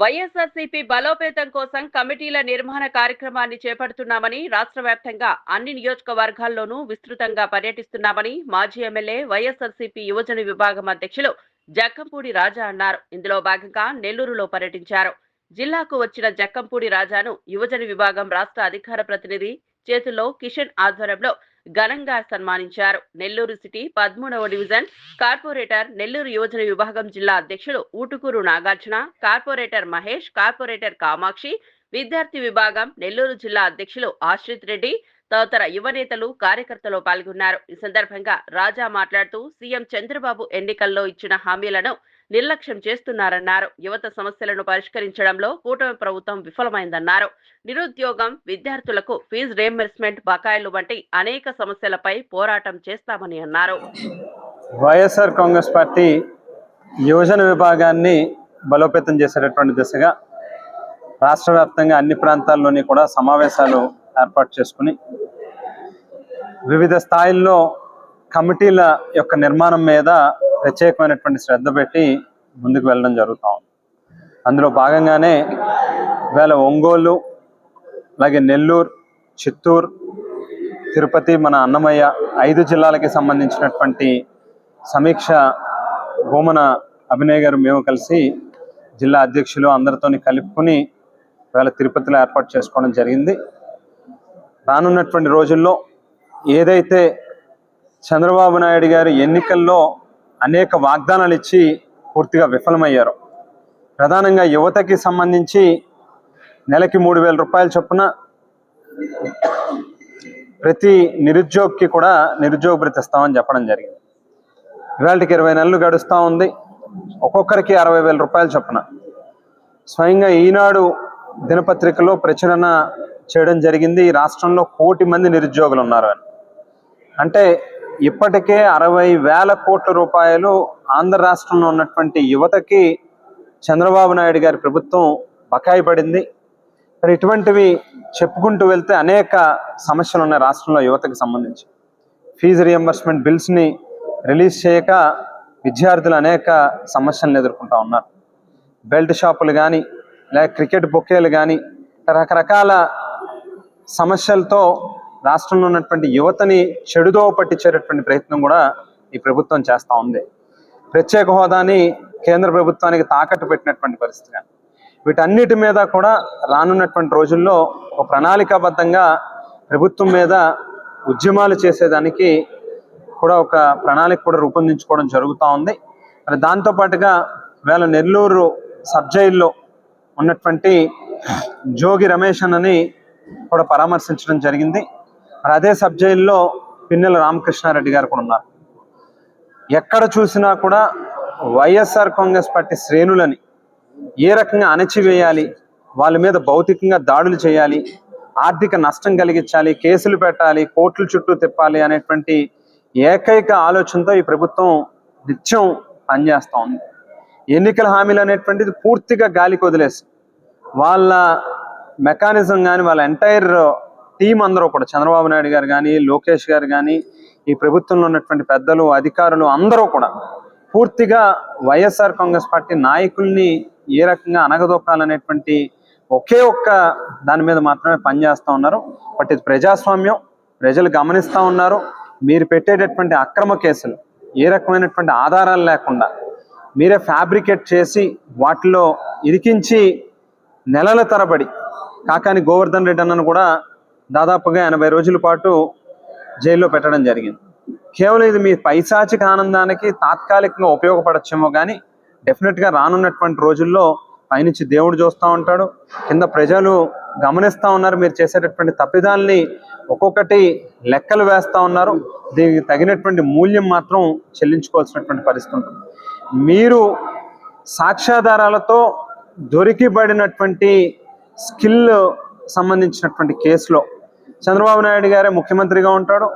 వైఎస్ఆర్సీపీ బలోపేతం కోసం కమిటీల నిర్మాణ కార్యక్రమాన్ని చేపడుతున్నామని రాష్ట్ర వ్యాప్తంగా అన్ని నియోజకవర్గాల్లోనూ విస్తృతంగా పర్యటిస్తున్నామని మాజీ ఎమ్మెల్యే వైఎస్ఆర్సీపీ యువజన విభాగం అధ్యక్షులు జక్కంపూడి రాజా అన్నారు. ఇందులో భాగంగా నెల్లూరులో పర్యటించారు. జిల్లాకు వచ్చిన జక్కంపూడి రాజాను యువజన విభాగం రాష్ట్ర అధికార ప్రతినిధి చేతుల్లో కిషన్ ఆధ్వర్యంలో ఘనంగా సన్మానించారు. నెల్లూరు సిటీ పదమూడవ డివిజన్ కార్పొరేటర్ నెల్లూరు యువజన విభాగం జిల్లా అధ్యక్షులు ఊటుకూరు నాగార్జున కార్పొరేటర్ మహేష్ కార్పొరేటర్ కామాక్షి విద్యార్థి విభాగం నెల్లూరు జిల్లా అధ్యక్షులు ఆశ్రిత్ రెడ్డి తదితర యువ నేతలు కార్యకర్తలు పాల్గొన్నారు. ఈ సందర్భంగా రాజా మాట్లాడుతూ సీఎం చంద్రబాబు ఎన్నికల్లో ఇచ్చిన హామీలను నిర్లక్ష్యం చేస్తున్నారన్నారు. యువత సమస్యలను పరిష్కరించడంలో కూటమి ప్రభుత్వం విఫలమైందన్నారు. నిరుద్యోగం విద్యార్థులకు ఫీజు రియంబర్స్మెంట్ బకాయిలు వంటి అనేక సమస్యలపై పోరాటం చేస్తామని అన్నారు. వైఎస్ఆర్ కాంగ్రెస్ పార్టీ యువజన విభాగాన్ని బలోపేతం చేసేటటువంటి దిశగా రాష్ట్ర వ్యాప్తంగా అన్ని ప్రాంతాల్లోని కూడా సమావేశాలు ఏర్పాటు చేసుకుని వివిధ స్థాయిల్లో కమిటీల యొక్క నిర్మాణం మీద ప్రత్యేకమైనటువంటి శ్రద్ధ పెట్టి ముందుకు వెళ్ళడం జరుగుతూ ఉంది. అందులో భాగంగానే వేళ ఒంగోలు అలాగే నెల్లూరు చిత్తూరు తిరుపతి మన అన్నమయ్య ఐదు జిల్లాలకి సంబంధించినటువంటి సమీక్ష భూమన అభినయ్ గారు మేము కలిసి జిల్లా అధ్యక్షులు అందరితోని కలుపుకుని వేళ తిరుపతిలో ఏర్పాటు చేసుకోవడం జరిగింది. రానున్నటువంటి రోజుల్లో ఏదైతే చంద్రబాబు నాయుడు గారు ఎన్నికల్లో అనేక వాగ్దానాలు ఇచ్చి పూర్తిగా విఫలమయ్యారు ప్రధానంగా యువతకి సంబంధించి నెలకి మూడు వేల రూపాయల చొప్పున ప్రతి నిరుద్యోగికి కూడా నిరుద్యోగ భృతిస్తామని చెప్పడం జరిగింది. ఇవాళకి ఇరవై నెలలు గడుస్తూ ఉంది. ఒక్కొక్కరికి అరవై వేల రూపాయల చొప్పున. స్వయంగా ఈనాడు దినపత్రికలో ప్రచురణ చేయడం జరిగింది. ఈ రాష్ట్రంలో కోటి మంది నిరుద్యోగులు ఉన్నారు అని. అంటే ఇప్పటికే అరవై వేల కోట్ల రూపాయలు ఆంధ్ర రాష్ట్రంలో ఉన్నటువంటి యువతకి చంద్రబాబు నాయుడు గారి ప్రభుత్వం బకాయి పడింది. మరి ఇటువంటివి చెప్పుకుంటూ వెళ్తే అనేక సమస్యలు ఉన్నాయి రాష్ట్రంలో యువతకి సంబంధించి. ఫీజు రియంబర్స్మెంట్ బిల్స్ని రిలీజ్ చేయక విద్యార్థులు అనేక సమస్యలను ఎదుర్కొంటూ ఉన్నారు. బెల్ట్ షాపులు కానీ లేక క్రికెట్ బొకేలు కానీ రకరకాల సమస్యలతో రాష్ట్రంలో ఉన్నటువంటి యువతని చెడుదో పట్టించేటటువంటి ప్రయత్నం కూడా ఈ ప్రభుత్వం చేస్తూ ఉంది. ప్రత్యేక హోదాని కేంద్ర ప్రభుత్వానికి తాకట్టు పెట్టినటువంటి పరిస్థితి. వీటన్నిటి మీద కూడా రానున్నటువంటి రోజుల్లో ఒక ప్రణాళికాబద్ధంగా ప్రభుత్వం మీద ఉద్యమాలు చేసేదానికి కూడా ఒక ప్రణాళిక కూడా రూపొందించుకోవడం జరుగుతూ ఉంది. మరి దాంతోపాటుగా వేళ నెల్లూరు సబ్ జైల్లో ఉన్నటువంటి జోగి రమేష్ అన్నని కూడా పరామర్శించడం జరిగింది. మరి అదే సబ్ జైల్లో పిన్నెల రామకృష్ణారెడ్డి గారు కూడా ఉన్నారు. ఎక్కడ చూసినా కూడా వైఎస్ఆర్ కాంగ్రెస్ పార్టీ శ్రేణులని ఏ రకంగా అణచివేయాలి వాళ్ళ మీద భౌతికంగా దాడులు చేయాలి ఆర్థిక నష్టం కలిగించాలి కేసులు పెట్టాలి కోర్టుల చుట్టూ తిప్పాలి అనేటువంటి ఏకైక ఆలోచనతో ఈ ప్రభుత్వం నిత్యం పనిచేస్తూ ఉంది. ఎన్నికల హామీలు అనేటువంటిది పూర్తిగా గాలికి వదిలేసి వాళ్ళ మెకానిజం కానీ వాళ్ళ ఎంటైర్ టీం అందరూ కూడా చంద్రబాబు నాయుడు గారు కానీ లోకేష్ గారు కానీ ఈ ప్రభుత్వంలో ఉన్నటువంటి పెద్దలు అధికారులు అందరూ కూడా పూర్తిగా వైఎస్ఆర్ కాంగ్రెస్ పార్టీ నాయకుల్ని ఏ రకంగా అనగదొక్కాలనేటువంటి ఒకే ఒక్క దాని మీద మాత్రమే పనిచేస్తూ ఉన్నారు. బట్ ఇది ప్రజాస్వామ్యం. ప్రజలు గమనిస్తూ ఉన్నారు. మీరు పెట్టేటటువంటి అక్రమ కేసులు ఏ రకమైనటువంటి ఆధారాలు లేకుండా మీరే ఫ్యాబ్రికేట్ చేసి వాటిలో ఇరికించి నెలల తరబడి కాకాని గోవర్ధన్ రెడ్డి అన్నను కూడా దాదాపుగా ఎనభై రోజుల పాటు జైల్లో పెట్టడం జరిగింది. కేవలం ఇది మీ పైశాచిక ఆనందానికి తాత్కాలికంగా ఉపయోగపడచ్చేమో కానీ డెఫినెట్గా రానున్నటువంటి రోజుల్లో పైనుంచి దేవుడు చూస్తూ ఉంటాడు. కింద ప్రజలు గమనిస్తూ ఉన్నారు. మీరు చేసేటటువంటి తప్పిదాల్ని ఒక్కొక్కటి లెక్కలు వేస్తూ ఉన్నారు. దీనికి తగినటువంటి మూల్యం మాత్రం చెల్లించుకోవాల్సినటువంటి పరిస్థితి ఉంటుంది. మీరు సాక్ష్యాధారాలతో దొరికిబడినటువంటి స్కిల్ సంబంధించినటువంటి కేసులో చంద్రబాబు నాయుడు గారే ముఖ్యమంత్రిగా ఉంటాడు.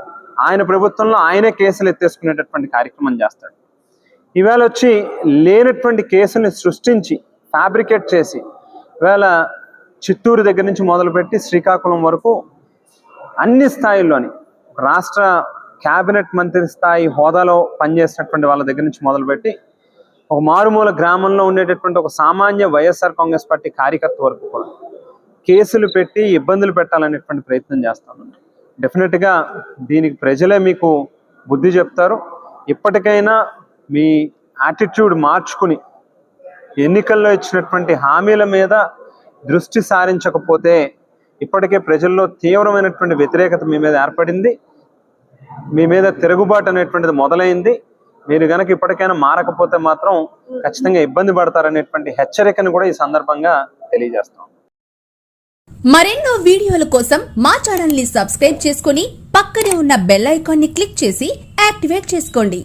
ఆయన ప్రభుత్వంలో ఆయనే కేసులు ఎత్తేసుకునేటటువంటి కార్యక్రమం చేస్తాడు. ఇవాళ వచ్చి లేనటువంటి కేసుని సృష్టించి ఫ్యాబ్రికేట్ చేసి ఇవాళ చిత్తూరు దగ్గర నుంచి మొదలుపెట్టి శ్రీకాకుళం వరకు అన్ని స్థాయిల్లోని రాష్ట్ర కేబినెట్ మంత్రి స్థాయి హోదాలో పనిచేసినటువంటి వాళ్ళ దగ్గర నుంచి మొదలుపెట్టి ఒక మారుమూల గ్రామంలో ఉండేటటువంటి ఒక సామాన్య వైఎస్ఆర్ కాంగ్రెస్ పార్టీ కార్యకర్త వరకు కూడా కేసులు పెట్టి ఇబ్బందులు పెట్టాలనేటువంటి ప్రయత్నం చేస్తాను డెఫినెట్గా దీనికి ప్రజలే మీకు బుద్ధి చెప్తారు. ఇప్పటికైనా మీ యాటిట్యూడ్ మార్చుకుని ఎన్నికల్లో ఇచ్చినటువంటి హామీల మీద దృష్టి సారించకపోతే ఇప్పటికే ప్రజల్లో తీవ్రమైనటువంటి వ్యతిరేకత మీ మీద ఏర్పడింది. మీ మీద తిరుగుబాటు అనేటువంటిది మొదలైంది. మీరు గనక ఇప్పటికైనా మారకపోతే మాత్రం ఖచ్చితంగా ఇబ్బంది పడతారనేటువంటి హెచ్చరికను కూడా ఈ సందర్భంగా తెలియజేస్తాం. మరెన్నో వీడియోల కోసం మా ఛానల్ని సబ్స్క్రైబ్ చేసుకుని పక్కనే ఉన్న బెల్ ఐకాన్ని క్లిక్ చేసి యాక్టివేట్ చేసుకోండి.